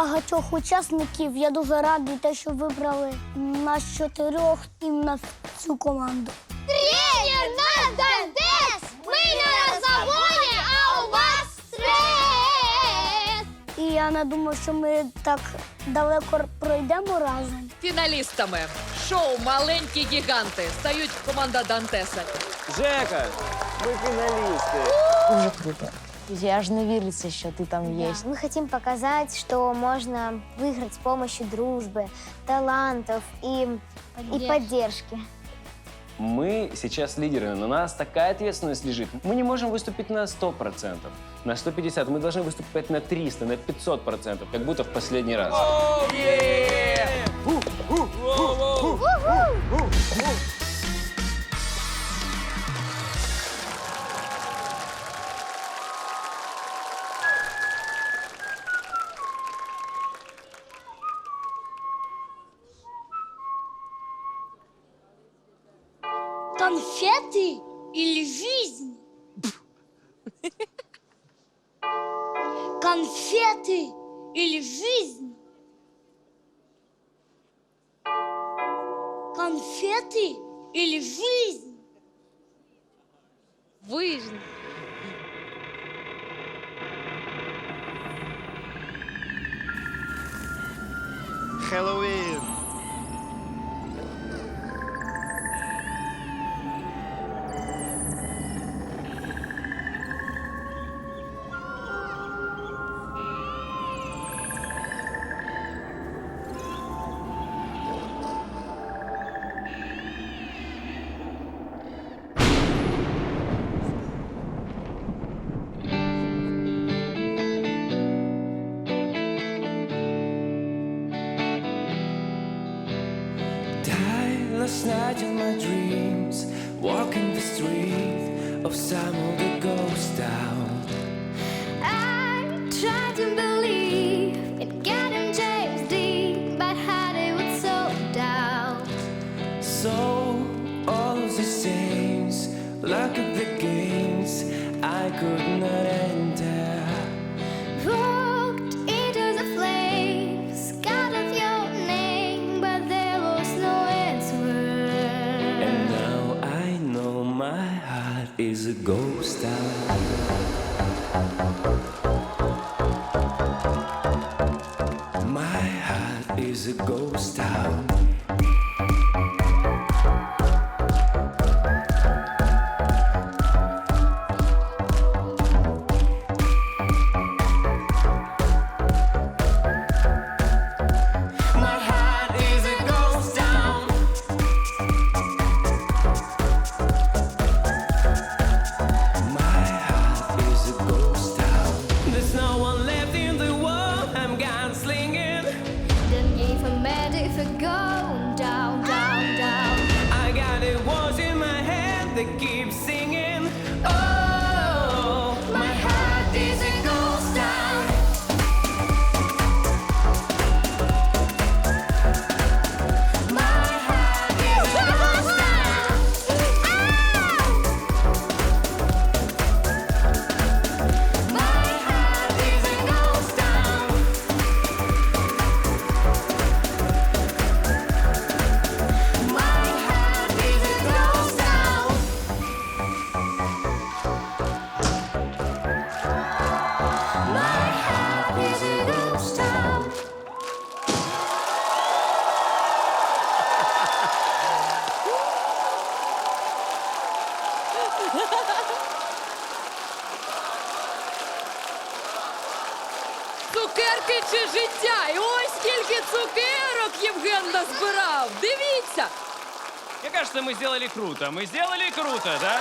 багатьох учасників. Я дуже радий, те, що вибрали нас чотирьох і на цю команду. Тренер наш Дантес! Ми не на заводі, а у вас стрес! І я не думаю, що ми так далеко пройдемо разом. Фіналістами шоу Маленькі гіганти стають команда Дантеса. Жека, ми фіналісти. Дуже круто. Я аж не віриться, що ти там є. Мы хотим показать, что можно выиграть с помощью дружбы, талантов и, и поддержки. Мы сейчас лидеры, но на нас такая ответственность лежит. Мы не можем выступить на 100%, на 150%. Мы должны выступать на 300, на 500%, как будто в последний раз. Конфети или жизнь? Конфети или жизнь? Конфети или жизнь? Вижні. Хэллоуин. Died last night in my dreams, walking the street of some the ghost town. I tried to believe in and James Dean, but had it was so down. So all of the saints, luck of the games, I could heart is a ghost town. My heart is a ghost town. That keeps singing. Цукерки чи життя? І ось скільки цукерок Євген назбирав. Дивіться! Мне кажется, мы сделали круто. Мы сделали круто, да?